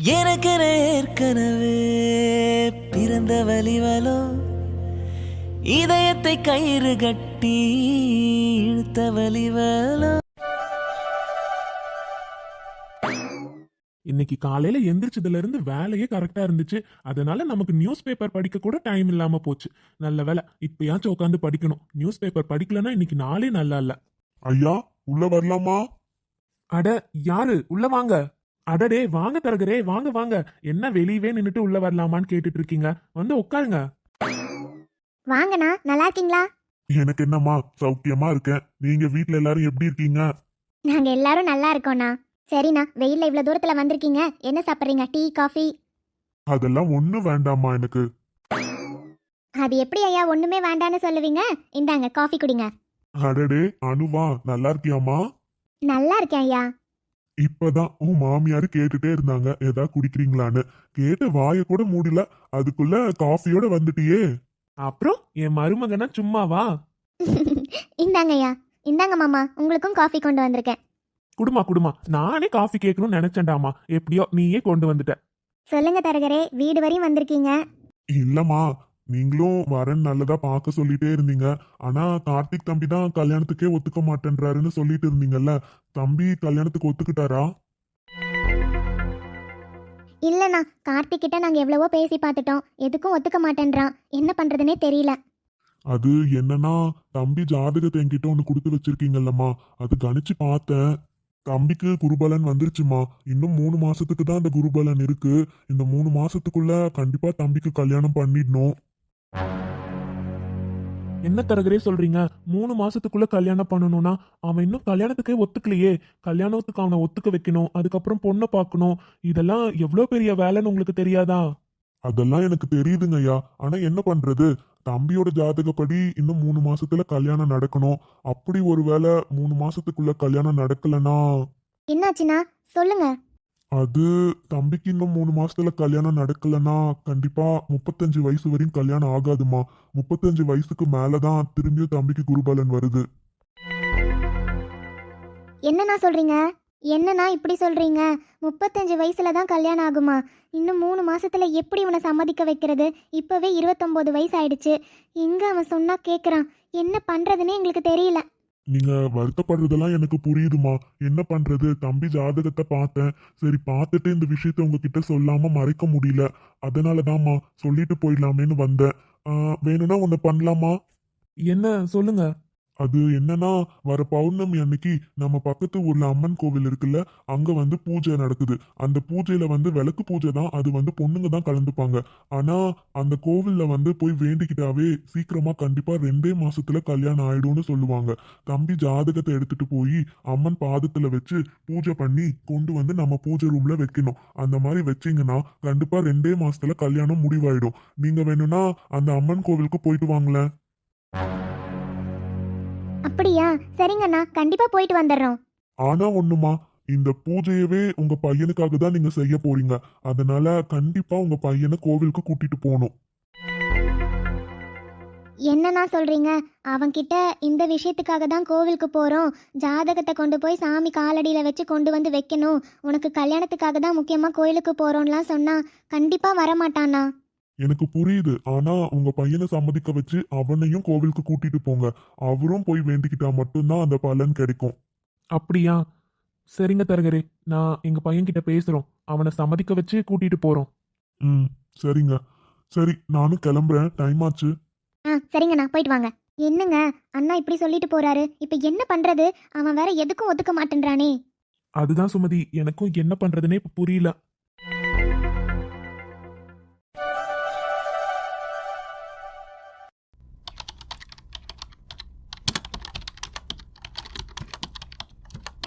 எனக்கென ஏற்கனவே பிறந்த வலிவலோ இதயத்தை கயிறு கட்டி இழுத்த வலிவலோ இன்னைக்கு காலையில எந்திரிச்சதுல இருந்து வேலையே கரெக்டா இருந்துச்சு. அதனால நமக்கு நியூஸ் பேப்பர் படிக்க கூட டைம் இல்லாம போச்சு. நல்ல வேலை இப்பயாச்சும் உட்காந்து படிக்கணும். நியூஸ் பேப்பர் படிக்கலன்னா இன்னைக்கு நாளே நல்லா இல்ல. ஐயா உள்ள வரலாமா? அட யாரு? உள்ள வாங்க. அடடே வாங்க தரகரே வாங்க வாங்க. என்ன வெளியவே நின்னுட்டு உள்ள வரலாமான்னு கேட்டுட்டு இருக்கீங்க வந்து உட்காருங்க. வாங்கண்ணா நல்லா இருக்கீங்களா எனக்கு என்னம்மா சௌக்கியமா இருக்கேன். நீங்க வீட்ல எல்லாரும் எப்படி இருக்கீங்க? நாங்க எல்லாரும் நல்லா இருக்கோண்ணா சரிண்ணா வெயில்ல இவ்வளவு தூரத்துல வந்திருக்கீங்க. என்ன சாப்பிடுறீங்க? Tea coffee? அதெல்லாம் ஒண்ணும் வேண்டாம்மா எனக்கு. அது எப்படி ஐயா ஒண்ணுமே வேண்டான்னு சொல்லுவீங்க? இந்தாங்க காஃபி குடிங்க. அடடே அனுவா நல்லா இருக்கியாம்மா? நல்லா இருக்கேன் ஐயா. இப்பதான் உன் மாமியாரு கேட்டுட்டே இருந்தாங்க. ஏதா குடிக்கிறீங்களான்னு. கேட்டு வாய கூட மூடல. அதுக்குள்ள காஃபியோட வந்துட்டியே. அப்புறம் என் மருமகனா சும்மாவா? இந்தாங்க ஐயா இந்தாங்க மாமா. உங்களுக்கும் காஃபி கொண்டு வந்திருக்கேன். குடுமா குடுமா. நானே காஃபி கேட்கணும்னு நினைச்சேன்டாமா. எப்படியோ நீயே கொண்டு வந்துட்ட. சொல்லுங்க தரகரே. வீடு வரையும் வந்திருக்கீங்க. இல்லம்மா. நீங்களும் வரேன் நல்லதா பார்க்க சொல்லிட்டே இருந்தீங்க. ஆனா கார்த்திக் தம்பி தான் கல்யாணத்துக்கே ஒத்துக்க மாட்டேன்றாருன்னு சொல்லிட்டு இருந்தீங்கல்ல. தம்பி கல்யாணத்துக்கு ஒத்துக்கிட்டாரா? இல்லண்ணா கார்த்திக் கிட்ட நாங்க எவ்வளவோ பேசி பார்த்துட்டோம். எதுக்கும் ஒத்துக்க மாட்டேன்றான். என்ன பண்றதுனே தெரியல. அது என்னன்னா தம்பி ஜாதகத்தை என்கிட்ட ஒன்று கொடுத்து வச்சிருக்கீங்கல்லம்மா. அது கணிச்சு பார்த்தேன். தம்பிக்கு குருபலன் வந்துருச்சுமா இன்னும் மூணு மாசத்துக்கு தான் இந்த குருபலன் இருக்கு. இந்த மூணு மாசத்துக்குள்ள கண்டிப்பா தம்பிக்கு கல்யாணம் பண்ணிடணும். என்ன தரகரே சொல்றீங்க? மூணு மாசத்துக்குள்ள கல்யாணம் பண்ணணும்னா அவன் இன்னும் கல்யாணத்துக்கே ஒத்துக்கலையே. கல்யாணத்துக்கு அவனை ஒத்துக்க வைக்கணும் அதுக்கப்புறம் பொண்ணை பார்க்கணும். இதெல்லாம் எவ்வளோ பெரிய வேலைன்னு உங்களுக்கு தெரியாதா? அதெல்லாம் எனக்கு தெரியுதுங்க ஐயா. ஆனா என்ன பண்றது? தம்பியோட ஜாதகப்படி இன்னும் மூணு மாசத்துல கல்யாணம் நடக்கணும். அப்படி ஒருவேளை மூணு மாசத்துக்குள்ள கல்யாணம் நடக்கலன்னா? என்னாச்சுண்ணா சொல்லுங்க. அது தம்பிக்கு இன்னும் மூணு மாசத்துல கல்யாணம் நடக்கலன்னா கண்டிப்பா முப்பத்தஞ்சு வயசு வரையும் கல்யாணம் ஆகாதுமா. முப்பத்தஞ்சு வயசுக்கு மேலதான் திரும்பியும் தம்பிக்கு குருபலன் வருது. என்னண்ணா சொல்றீங்க? என்னண்ணா இப்படி சொல்றீங்க? முப்பத்தஞ்சு வயசுல தான் கல்யாணம் ஆகுமா? இன்னும் மூணு மாசத்துல எப்படி இவனை சம்மதிக்க வைக்கிறது? இப்பவே இருபத்தொம்போது வயசு ஆயிடுச்சு எங்க அவன் சொன்னா கேக்குறான். என்ன பண்றதுன்னே எங்களுக்கு தெரியல. நீங்க வருத்தப்படுறதெல்லாம் எனக்கு புரியுதுமா. என்ன பண்றது? தம்பி ஜாதகத்தை பார்த்தேன். சரி பார்த்துட்டு இந்த விஷயத்த உங்ககிட்ட சொல்லாம மறைக்க முடியல. அதனாலதாம்மா சொல்லிட்டு போயிடலாமேன்னு வந்தேன். ஆஹ், வேணும்னா ஒண்ணு பண்ணலாமா? என்ன? சொல்லுங்க. அது என்னன்னா வர பௌர்ணமி அன்னைக்கு நம்ம பக்கத்து ஊர்ல அம்மன் கோவில் இருக்குல்ல அங்க வந்து பூஜை நடக்குது. அந்த பூஜையில வந்து விளக்கு பூஜை தான் அது வந்து பொண்ணுங்க தான் கலந்துப்பாங்க. ஆனா அந்த கோவில்ல வந்து போய் வேண்டிக்கிட்டாவே சீக்கிரமா கண்டிப்பா ரெண்டே மாசத்துல கல்யாணம் ஆயிடும்னு சொல்லுவாங்க. தம்பி ஜாதகத்தை எடுத்துட்டு போய் அம்மன் பாதத்துல வச்சு பூஜை பண்ணி கொண்டு வந்து நம்ம பூஜை ரூம்ல வைக்கணும். அந்த மாதிரி வச்சீங்கன்னா கண்டிப்பா ரெண்டே மாசத்துல கல்யாணம் முடிவாயிடும். நீங்க வேணும்னா அந்த அம்மன் கோவிலுக்கு போயிட்டு வாங்களேன். அப்படியா? சரிங்கண்ணா கண்டிப்பா போயிட்டு வந்துடுறோம். ஆனா ஒண்ணுமா இந்த பூஜையவே உங்க பையனுக்காக தான் நீங்க செய்ய போறீங்க. அதனால கண்டிப்பா உங்க பையனை கோவிலுக்கு கூட்டிட்டு போகணும். என்னண்ணா சொல்றீங்க? அவன்கிட்ட இந்த விஷயத்துக்காக தான் கோவிலுக்கு போறோம். ஜாதகத்தை கொண்டு போய் சாமி காலடியில வச்சு கொண்டு வந்து வைக்கணும். உனக்கு கல்யாணத்துக்காக தான் முக்கியமா கோயிலுக்கு போறோம்லாம் சொன்னா கண்டிப்பா வரமாட்டானா? எனக்கு புரியுது. ஆனா உங்க பையனை சம்மதிக்க வச்சு அவனையும் கோவிலுக்கு கூட்டிட்டு போங்க. அவரும் போய் வேண்டிக்கிட்டா மட்டும்தான் அந்த பலன் கிடைக்கும். அப்படியா? சரிங்க தரகரே. நான் எங்க பையன்கிட்ட பேசுறோம். அவனை சம்மதிக்க வச்சு கூட்டிட்டு போறோம். ம் சரிங்க. சரி நானும் கிளம்புறேன். டைம் ஆச்சு. ஆ சரிங்கண்ணா போயிட்டு வாங்க. என்னங்க? அண்ணா இப்படி சொல்லிட்டு போறாரு. இப்ப என்ன பண்றது? அவன் வேற எதுக்கும் ஒத்துக்க மாட்டேன்றானே. அதுதான் சுமதி. எனக்கும் என்ன பண்றதுனே இப்ப புரியல.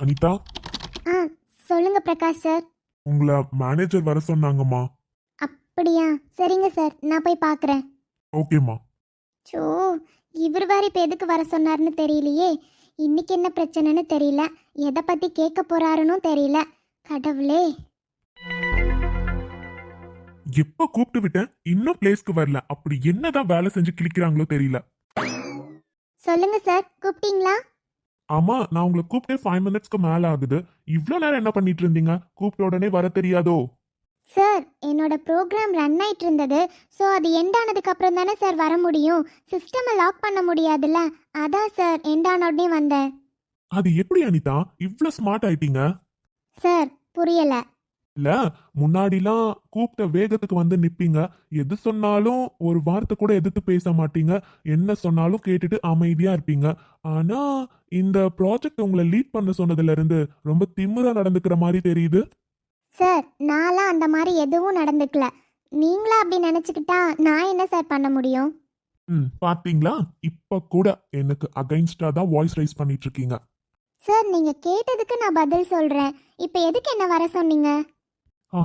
அனிதா? ஆ சொல்லுங்க பிரகாஷ் சார். உங்களை மேனேஜர் வர சொன்னாங்கம்மா. அப்படியா? சரிங்க சார் நான் போய் பார்க்குறேன் ஓகேம்மா. சோ இவர் வேற இப்போ எதுக்கு வர சொன்னார்னு தெரியலையே. இன்னைக்கு என்ன பிரச்சனைன்னு தெரியல. எதை பற்றி கேட்க போறாருன்னு தெரியல. கடவுளே. எப்ப கூப்பிட்டு விட்டேன்? இன்னும் பிளேஸ்க்கு வரல. அப்படி என்னதான் வேலை செஞ்சு கிழிக்கிறாங்களோ தெரியல. சொல்லுங்க சார் கூப்பிட்டீங்களா? ஆமா நான் உங்களை கூப்பிட்டே ஃபைவ் மினிட்ஸ்க்கு மேல ஆகுது. இவ்ளோ நேரம் என்ன பண்ணிட்டு இருந்தீங்க? கூப்பிட்ட உடனே வர தெரியாதோ? சார் என்னோட ப்ரோக்ராம் ரன் ஆயிட்டு இருந்தது. ஸோ அது எண்ட் ஆனதுக்கு அப்புறம் தானே சார் வர முடியும். சிஸ்டமை லாக் பண்ண முடியாதுல்ல? அதான் சார் எண்ட் ஆன உடனே வந்தேன். அது எப்படி அனிதா? இவ்ளோ ஸ்மார்ட் ஆயிட்டீங்க. சார் புரியல. இல்ல முன்னாடிலாம் கூப்பிட்ட வேகத்துக்கு வந்து நிப்பீங்க. எது சொன்னாலும் ஒரு வார்த்தை கூட எதிர்த்து பேச மாட்டீங்க. என்ன சொன்னாலும் கேட்டுட்டு அமைதியா இருப்பீங்க. ஆனா இந்த ப்ராஜெக்ட் உங்களை லீட் பண்ண சொன்னதுல இருந்து ரொம்ப திமிரா நடந்துக்கிற மாதிரி தெரியுது. சார் நான்லாம் அந்த மாதிரி எதுவும் நடந்துக்கல. நீங்களா அப்படி நினச்சிக்கிட்டா நான் என்ன சார் பண்ண முடியும்? ம் பாத்தீங்களா? இப்ப கூட எனக்கு அகைன்ஸ்டா தான் வாய்ஸ் ரைஸ் பண்ணிட்டு இருக்கீங்க. சார் நீங்கள் கேட்டதுக்கு நான் பதில் சொல்கிறேன் இப்போ எதுக்கு என்ன வர சொன்னீங்க? ஆ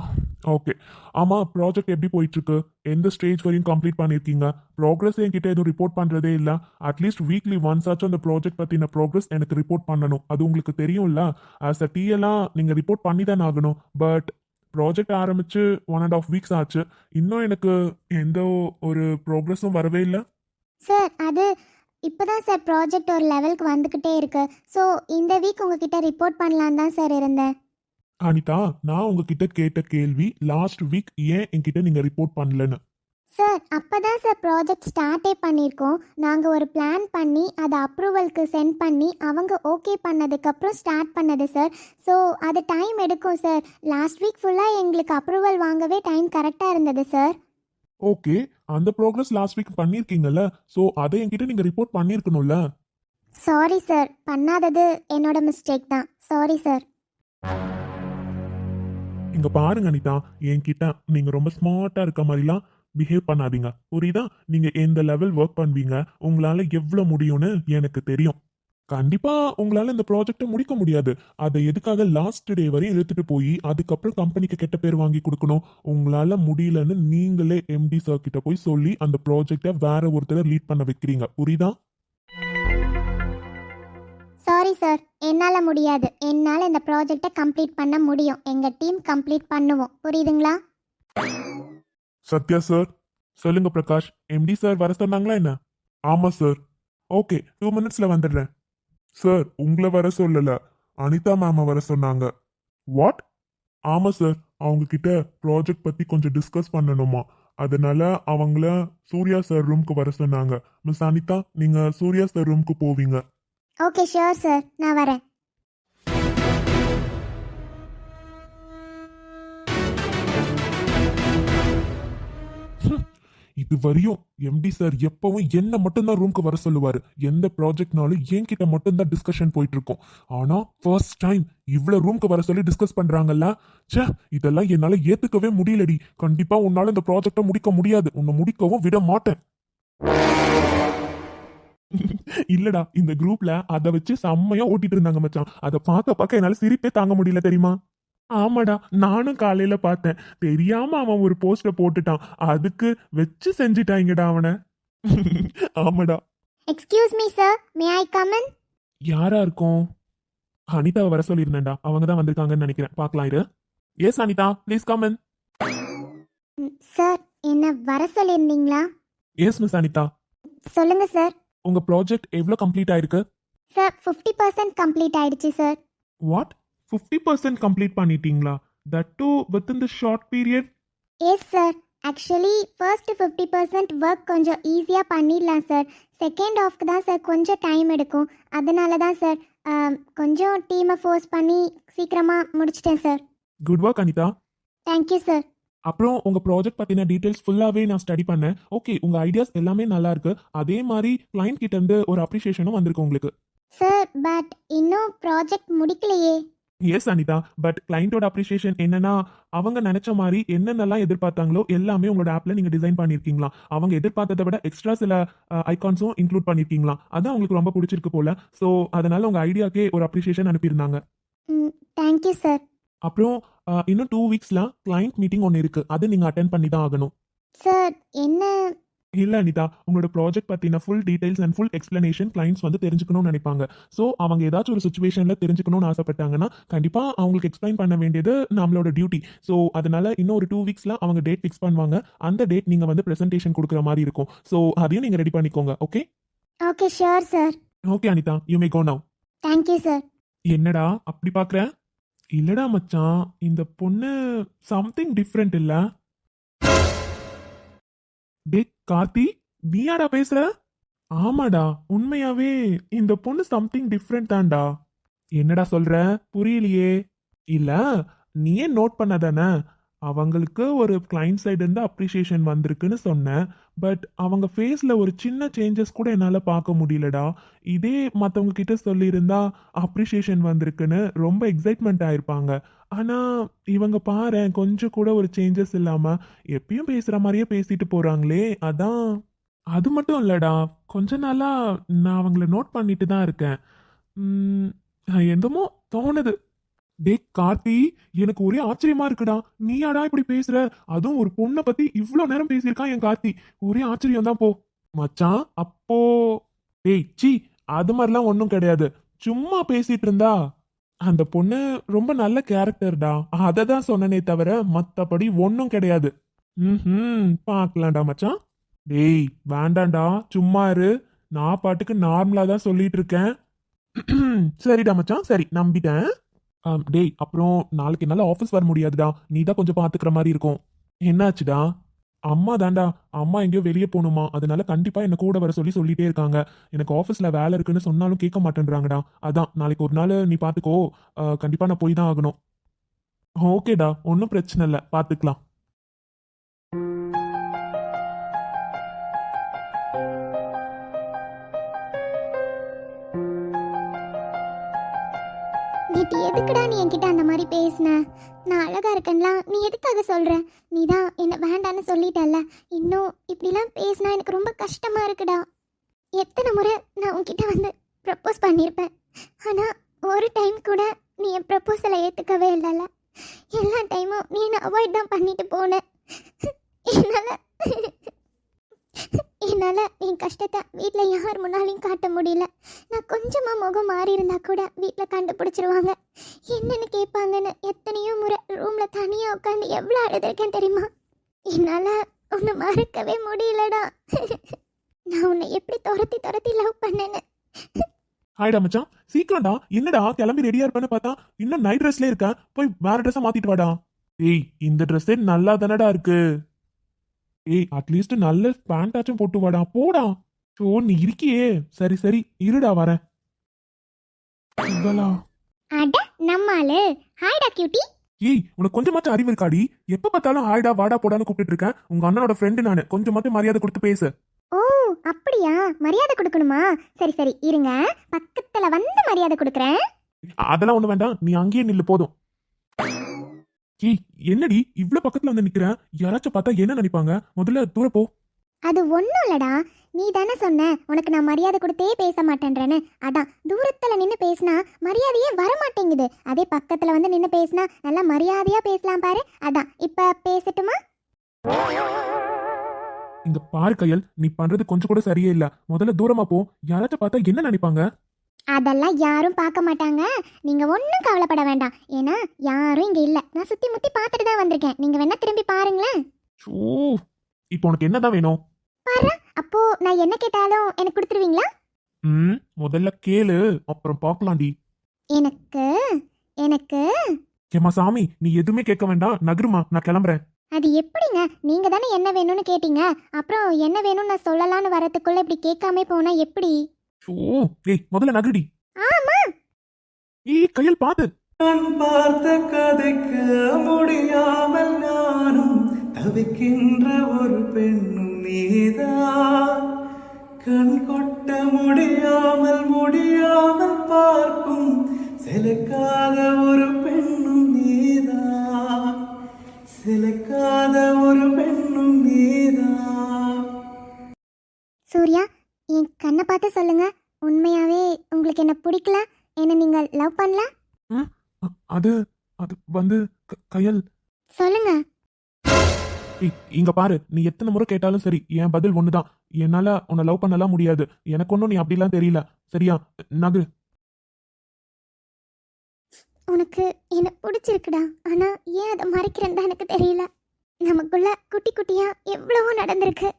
ஓகே. ஆமாம் ப்ராஜெக்ட் எப்படி போயிட்டுருக்கு? எந்த ஸ்டேஜ் வரையும் கம்ப்ளீட் பண்ணியிருக்கீங்க ப்ராக்ரஸ் என்கிட்ட எதுவும் ரிப்போர்ட் பண்ணுறதே இல்லை. அட்லீஸ்ட் வீக்லி ஒன்ஸ் ஆச்சும் அந்த ப்ராஜெக்ட் பற்றின ப்ராக்ரஸ் எனக்கு ரிப்போர்ட் பண்ணணும். அது உங்களுக்கு தெரியும்ல? ஆஸ் அ டீயெல்லாம் நீங்கள் ரிப்போர்ட் பண்ணி தான் ஆகணும். பட் ப்ராஜெக்ட் ஆரம்பித்து ஒன் அண்ட் ஆஃப் வீக்ஸ் ஆச்சு. இன்னும் எனக்கு எந்த ஒரு ப்ராக்ரஸும் வரவே இல்லை. சார் அது இப்போ தான் சார் ப்ராஜெக்ட் ஒரு லெவலுக்கு வந்துக்கிட்டே இருக்கு. ஸோ இந்த வீக் உங்ககிட்ட ரிப்போர்ட் பண்ணலான்னு தான் சார் இருந்தேன். அனிதா நான் உங்ககிட்ட கேட்ட கேள்வி லாஸ்ட் வீக் ஏன் என்கிட்ட நீங்க ரிப்போர்ட் பண்ணலன்னு? சார் அப்போ தான் சார் ப்ராஜெக்ட் ஸ்டார்ட்டே பண்ணியிருக்கோம். நாங்கள் ஒரு பிளான் பண்ணி அதை அப்ரூவலுக்கு சென்ட் பண்ணி அவங்க ஓகே பண்ணதுக்கப்புறம் ஸ்டார்ட் பண்ணது சார் ஸோ அது டைம் எடுக்கும் சார் லாஸ்ட் வீக் ஃபுல்லாக எங்களுக்கு அப்ரூவல் வாங்கவே டைம் கரெக்டாக இருந்தது சார் ஓகே அந்த ப்ராக்ரஸ் லாஸ்ட் வீக் பண்ணிருக்கீங்கல்ல ஸோ அதை என்கிட்ட நீங்க ரிப்போர்ட் பண்ணிருக்கணும்ல சாரி சார் பண்ணாதது என்னோட மிஸ்டேக் தான். சாரி சார் இங்க பாருங்க அனிதா என்கிட்ட நீங்க ரொம்ப ஸ்மார்ட்டா இருக்க மாதிரிலாம் பிஹேவ் பண்ணாதீங்க. புரியுதா? நீங்க எந்த லெவல் ஒர்க் பண்ணுவீங்க? உங்களால எவ்வளவு முடியும்னு எனக்கு தெரியும். கண்டிப்பா உங்களால இந்த ப்ராஜெக்ட்டை முடிக்க முடியாது. அதை எதுக்காக லாஸ்ட் டே வரை இழுத்துட்டு போய் அதுக்கப்புறம் கம்பெனிக்கு கெட்ட பேர் வாங்கி கொடுக்கணும்? உங்களால முடியலன்னு நீங்களே எம்டி சார் கிட்ட போய் சொல்லி அந்த ப்ராஜெக்டை வேற ஒருத்தரை லீட் பண்ண வைக்கிறீங்க. புரியுதா? சாரி சார் என்னால் முடியாது. என்னால் இந்த ப்ராஜெக்டை கம்ப்ளீட் பண்ண முடியும். எங்கள் டீம் கம்ப்ளீட் பண்ணுவோம். புரியுதுங்களா? சத்யா சார் சொல்லுங்க பிரகாஷ். எம்டி சார் வர சொன்னாங்களா என்ன? ஆமா சார் ஓகே டூ மினிட்ஸ்ல வந்துடுறேன். சார் உங்களை வர சொல்லல. அனிதா மேம வர சொன்னாங்க. வாட் ஆமா சார் அவங்க கிட்ட ப்ராஜெக்ட் பத்தி கொஞ்சம் டிஸ்கஸ் பண்ணணுமா? அதனால அவங்கள சூர்யா சார் ரூம்க்கு வர சொன்னாங்க. மிஸ் அனிதா நீங்க சூர்யா சார் ரூம்க்கு போவீங்க. ஓகே ஷியோர் சார் நான் வரேன். இது வரையும் எம்டி சார் எப்பவும் என்ன மட்டும்தான் ரூம்க்கு வர சொல்லுவாரு. எந்த ப்ராஜெக்ட்னாலும் என்கிட்ட மட்டும்தான் டிஸ்கஷன் போயிட்டு இருக்கும் ஆனா ஃபர்ஸ்ட் டைம் இவ்வளவு ரூம்க்கு வர சொல்லி டிஸ்கஸ் பண்றாங்கல்ல? ச்சே இதெல்லாம் என்னால ஏத்துக்கவே முடியலடி. கண்டிப்பா உன்னால இந்த ப்ராஜெக்டை முடிக்க முடியாது. உன்னை முடிக்கவும் விட மாட்டேன். இல்லடா இந்த குரூப்ல அதை வச்சு செம்மையா ஓட்டிட்டு இருந்தாங்க மச்சான். அதை பார்க்க பார்க்க என்னால சிரிப்பே தாங்க முடியல தெரியுமா? ஆமாடா நானும் காலையில பார்த்தேன். தெரியாம அவன் ஒரு போஸ்ட போட்டுட்டான். அதுக்கு வச்சு செஞ்சிட்டாங்கடா அவனை. ஆமாடா. Excuse me sir may I come in யாரா இருக்கும்? அனிதாவை வர சொல்லியிருந்தேன்டா. அவங்க தான் வந்திருக்காங்கன்னு நினைக்கிறேன். பார்க்கலாம் இரு. Yes Anita. Please come in sir என்ன வர சொல்லியிருந்தீங்களா? Yes miss Anitha. சொல்லுங்க சார் உங்க ப்ராஜெக்ட் எவ்வளோ கம்ப்ளீட் ஆயிருக்கு? சார் ஃபிஃப்டி பர்சன்ட் கம்ப்ளீட் ஆயிடுச்சு sir what fifty percent complete பண்ணிட்டீங்களா? That too within the short period yes sir actually first fifty percent work கொஞ்சம் ஈஸியாக பண்ணிடலாம் சார் செகண்ட் ஆஃப்க்கு தான் சார் கொஞ்சம் டைம் எடுக்கும். அதனால தான் சார் கொஞ்சம் டீமை ஃபோர்ஸ் பண்ணி சீக்கிரமாக முடிச்சிட்டேன் sir good work Anita thank you sir அப்புறம் உங்க ப்ராஜெக்ட் பத்தின டீடைல்ஸ் ஃபுல்லாவே நான் ஸ்டடி பண்ணேன். ஓகே உங்க ஐடியாஸ் எல்லாமே நல்லா இருக்கு அதே மாதிரி கிளைண்ட் கிட்ட இருந்து ஒரு அப்ரிசியேஷனும் வந்திருக்கு உங்களுக்கு. சார் பட் இன்னும் ப்ராஜெக்ட் முடிக்கலையே. எஸ் அனிதா பட் கிளைண்டோட அப்ரிசியேஷன் என்னன்னா அவங்க நினைச்ச மாதிரி என்னென்னலாம் எதிர்பார்த்தாங்களோ எல்லாமே உங்களோட ஆப்ல நீங்க டிசைன் பண்ணிருக்கீங்களா? அவங்க எதிர்பார்த்ததை விட எக்ஸ்ட்ரா சில ஐகான்ஸும் இன்க்ளூட் பண்ணிருக்கீங்களா? அதான் உங்களுக்கு ரொம்ப பிடிச்சிருக்கு போல. ஸோ அதனால உங்க ஐடியாக்கே ஒரு அப்ரிசியேஷன் அனுப்பியிருந்தாங்க. ம் தேங்க்யூ சார் அப்புறம் இன்னும் டூ வீக்ஸ்ல கிளைண்ட் மீட்டிங் ஒன்று இருக்கு. அது நீங்க அட்டென்ட் பண்ணி தான் ஆகணும். சார் என்ன? இல்ல அனிதா உங்களோட ப்ராஜெக்ட் பத்தின full details and full explanation clients வந்து தெரிஞ்சுக்கணும்னு நினைப்பாங்க. ஸோ அவங்க ஏதாச்சும் ஒரு சுச்சுவேஷன்ல தெரிஞ்சுக்கணும்னு ஆசைப்பட்டாங்கன்னா கண்டிப்பா அவங்களுக்கு எக்ஸ்பிளைன் பண்ண வேண்டியது நம்மளோட டியூட்டி ஸோ அதனால இன்னும் ஒரு டூ வீக்ஸ்ல அவங்க டேட் ஃபிக்ஸ் பண்ணுவாங்க. அந்த டேட் நீங்க வந்து பிரசன்டேஷன் கொடுக்குற மாதிரி இருக்கும். ஸோ அதையும் நீங்க ரெடி பண்ணிக்கோங்க okay okay sure sir okay Anita you may go now thank you sir என்னடா அப்படி பாக்குற? இல்லடா மச்சான் இந்த பொண்ணு சம்திங் டிஃப்ரெண்ட் இல்ல. டே கார்த்தி நீயாடா பேசுற? ஆமாடா உண்மையாவே இந்த பொண்ணு சம்திங் டிஃப்ரெண்ட் தான்டா. என்னடா சொல்ற? புரியலையே. இல்ல நீயே நோட் பண்ணதானே? அவங்களுக்கு ஒரு கிளைண்ட் சைடு இருந்து அப்ரிஷியேஷன் வந்திருக்குன்னு சொன்னேன். பட் அவங்க ஃபேஸில் ஒரு சின்ன சேஞ்சஸ் கூட என்னால் பார்க்க முடியலடா. இதே மற்றவங்க கிட்ட சொல்லியிருந்தா அப்ரிஷியேஷன் வந்திருக்குன்னு ரொம்ப எக்ஸைட்மெண்ட் ஆயிருப்பாங்க. ஆனால் இவங்க பாரேன் கொஞ்சம் கூட ஒரு சேஞ்சஸ் இல்லாமல் எப்பயும் பேசுகிற மாதிரியே பேசிட்டு போகிறாங்களே அதான். அது மட்டும் இல்லைடா. கொஞ்ச நாளாக நான் அவங்கள நோட் பண்ணிட்டு தான் இருக்கேன். உம், என்னமோ தோணுது. டே கார்த்தி எனக்கு ஒரே ஆச்சரியமா இருக்குடா. நீயாடா இப்படி பேசுற? அதுவும் ஒரு பொண்ணை பத்தி இவ்வளோ நேரம் பேசியிருக்கான் என் கார்த்தி. ஒரே ஆச்சரியம் தான் போ. மச்சான் அப்போ டேய் சி அது மாதிரிலாம் ஒன்றும் கிடையாது. சும்மா பேசிட்டு இருந்தா. அந்த பொண்ணு ரொம்ப நல்ல கேரக்டர்டா அதை தான் சொன்னனே தவிர மற்றபடி ஒன்றும் கிடையாது. ம் பார்க்கலாம்டா மச்சான். டேய் வேண்டாம்டா. சும்மா இரு. நான் பாட்டுக்கு நார்மலாக தான் சொல்லிட்டு இருக்கேன். சரிடா மச்சான். சரி நம்பிட்டேன். டேய் அப்புறம் நாளைக்கு என்னால ஆஃபீஸ் வர முடியாதுடா. நீ தான் கொஞ்சம் பாத்துக்கிற மாதிரி இருக்கும். என்னாச்சுடா? அம்மா தாண்டா அம்மா எங்கேயோ வெளியே போகணுமா? அதனால கண்டிப்பா என்ன கூட வர சொல்லி சொல்லிட்டே இருக்காங்க. எனக்கு ஆஃபீஸில் வேலை இருக்குன்னு சொன்னாலும் கேட்க மாட்டேன்றாங்கடா. அதான் நாளைக்கு ஒரு நாள் நீ பார்த்துக்கோ கண்டிப்பாக கண்டிப்பா நான் போய் தான் ஆகணும். ஓகேடா ஒன்றும் பிரச்சனை இல்லை. பார்த்துக்கலாம் நேற்று எதுக்குடா நீ என்கிட்ட அந்த மாதிரி பேசின? நான் அழகா இருக்கேன்லாம் நீ எதுக்காக சொல்ற? நீ தான் என்ன வேண்டான்னு சொல்லிட்டல்ல. இன்னும் இப்படிலாம் பேசினா எனக்கு ரொம்ப கஷ்டமா இருக்குடா. எத்தனை முறை நான் உன்கிட்ட வந்து ப்ரப்போஸ் பண்ணியிருப்பேன் ஆனால் ஒரு டைம் கூட நீ என் ப்ரப்போசலை ஏற்றுக்கவே இல்லைல்ல. எல்லா டைமும் நீ என்னை அவாய்ட் தான் பண்ணிட்டு போன. என்னால் என்னால் என் கஷ்டத்தை வீட்டில் யார் முன்னாலையும் காட்ட முடியல. நான் கொஞ்சமாக முகம் மாறி இருந்தால் கூட வீட்டில் கண்டுபிடிச்சிருவாங்க. என்னென்னு கேட்பாங்கன்னு எத்தனையோ முறை ரூமில் தனியாக உட்காந்து எவ்வளோ அழுதுருக்கேன் தெரியுமா? என்னால் உன்னை மறக்கவே முடியலடா. நான் உன்னை எப்படி துரத்தி துரத்தி லவ் பண்ணேன்னு. ஹாய்டா மச்சான். சீக்கிரம்டா. என்னடா? கிளம்பி ரெடியா இருப்பேன்னு பார்த்தா இன்னும் நைட் ட்ரெஸ்ல இருக்க? போய் வேற ட்ரெஸ்ஸை மாத்திட்டு வாடா. ஏய் இந்த ட்ரெஸ்ஸே நல்லா தானடா இருக்கு. ஏய் அட்லீஸ்ட் நல்ல பேண்டாச்சும் போட்டு வாடா போடா. ஓ நீ இருக்கியே. சரி சரி இருடா வரேன். இவளா? அட நம்மாளு ஹாய்டா கியூட்டி ஏய் உனக்கு கொஞ்சமாச்சும் அறிவு இருக்காடி. எப்ப பார்த்தாலும் ஹாய்டா வாடா போடான்னு கூப்பிட்டு இருக்கேன். உங்க அண்ணனோட ஃப்ரெண்டு நானு. கொஞ்சமாச்சும் மரியாதை கொடுத்து பேசு. ஓ அப்படியா? மரியாதை கொடுக்கணுமா? சரி சரி இருங்க. பக்கத்துல வந்து மரியாதை கொடுக்குறேன். அதெல்லாம் ஒண்ணு வேண்டாம். நீ அங்கேயே நில்லு போதும். ஏய் என்னடி? இவ்ளோ பக்கத்துல வந்து நிக்கிற? யாராச்சும் பார்த்தா என்ன நினைப்பாங்க? முதல்ல தூர போ. அது ஒன்றும் இல்லடா. நீ தானே சொன்ன உனக்கு நான் மரியாதை கொடுத்தே பேச மாட்டேன்றேன்னு. அதான் தூரத்தில் நின்று பேசினா மரியாதையே வர மாட்டேங்குது அதே பக்கத்தில் வந்து நின்று பேசினா நல்லா மரியாதையாக பேசலாம் பாரு. அதான் இப்போ பேசட்டுமா? இங்க பாரு கையல். நீ பண்றது கொஞ்சம் கூட சரியே இல்ல. முதல்ல தூரமா போ. யாராச்சும் பார்த்தா என்ன நினைப்பாங்க? அதெல்லாம் யாரும் பார்க்க மாட்டாங்க. நீங்கள் ஒன்றும் கவலைப்பட வேண்டாம். ஏன்னா யாரும் இங்கே இல்லை. நான் சுற்றி முற்றி பார்த்துட்டு தான் வந்திருக்கேன். நீங்கள் வேணா திரும்பி பாருங்களேன். ஓ இப்போ உனக்கு என்னதான் வேணும்? பாரு. அப்போ நான் என்ன கேட்டாலும் எனக்கு கொடுத்துருவீங்களா? ம் முதல்ல கேளு. அப்புறம் பார்க்கலாம்டி எனக்கு எனக்கு. ஏமா சாமி நீ எதுவுமே கேட்க வேண்டாம். நகருமா நான் கிளம்புறேன். அது எப்படிங்க? நீங்க தானே என்ன வேணும்னு கேட்டீங்க. அப்புறம் என்ன வேணும்னு நான் சொல்லலாம்னு வரதுக்குள்ள இப்படி கேட்காம போனா எப்படி? ஓ ஏய் முதல்ல நகருடி. ஆமா. ஏய் கையல் பாத்து. நான் பார்த்த கதைக்க முடியாமல் நானும் தவிக்கின்ற ஒரு பெண்ணும் நீதான் கண் கொட்ட முடியாமல் முடியாமல் பார்க்கும் சிலைக்காத ஒரு கையல் சொல்லுங்க. இங்க பாரு நீ எத்தனை முறை கேட்டாலும் சரி என் பதில் ஒண்ணுதான். என்னால உன்னை லவ் பண்ணலாம் முடியாது. எனக்கு ஒன்றும் நீ அப்படிலாம் தெரியல. சரியா? நகு. உனக்கு என்ன பிடிச்சிருக்குடா? ஆனா ஏன் அதை மறைக்கிறேன்னு தான் எனக்கு தெரியல. நமக்குள்ள குட்டி குட்டியா எவ்வளவோ நடந்திருக்கு.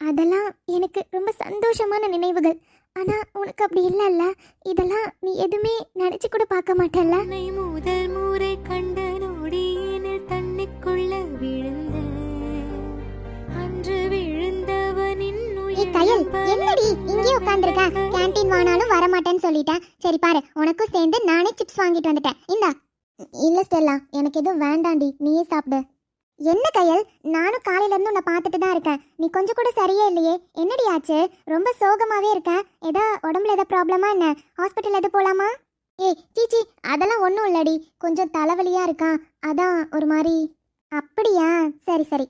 அதெல்லாம் எனக்கு ரொம்ப சந்தோஷமான நினைவுகள். ஆனா உனக்கு அப்படி இல்லைல்ல. இதெல்லாம் நீ எதுவுமே நினைச்சு கூட பார்க்க மாட்டல்ல. முதல் முறை கண்ட விழுந்தவனின் கயல் என்னடி இங்கே உட்கார்ந்துருக்க? கேண்டீன் வானாலும் வரமாட்டேன்னு சொல்லிட்டேன் சரி பாரு உனக்கும் சேர்ந்து நானே சிப்ஸ் வாங்கிட்டு வந்துட்டேன். இந்தா. இல்ல ஸ்டெல்லா எனக்கு எதுவும் வேண்டாண்டி நீயே சாப்பிடு. என்ன கையல் நானும் காலையில இருந்து உன்னை பார்த்துட்டு தான் இருக்கேன். நீ கொஞ்சம் கூட சரியே இல்லையே. என்னடி ஆச்சு? ரொம்ப சோகமாவே இருக்க. ஏதா உடம்புல ஏதா ப்ராப்ளமா என்ன? ஹாஸ்பிட்டல் எது போலாமா? ஏய் சீச்சி அதெல்லாம் ஒன்றும் இல்லடி. கொஞ்சம் தலைவலியா இருக்கா அதான் ஒரு மாதிரி. அப்படியா? சரி சரி.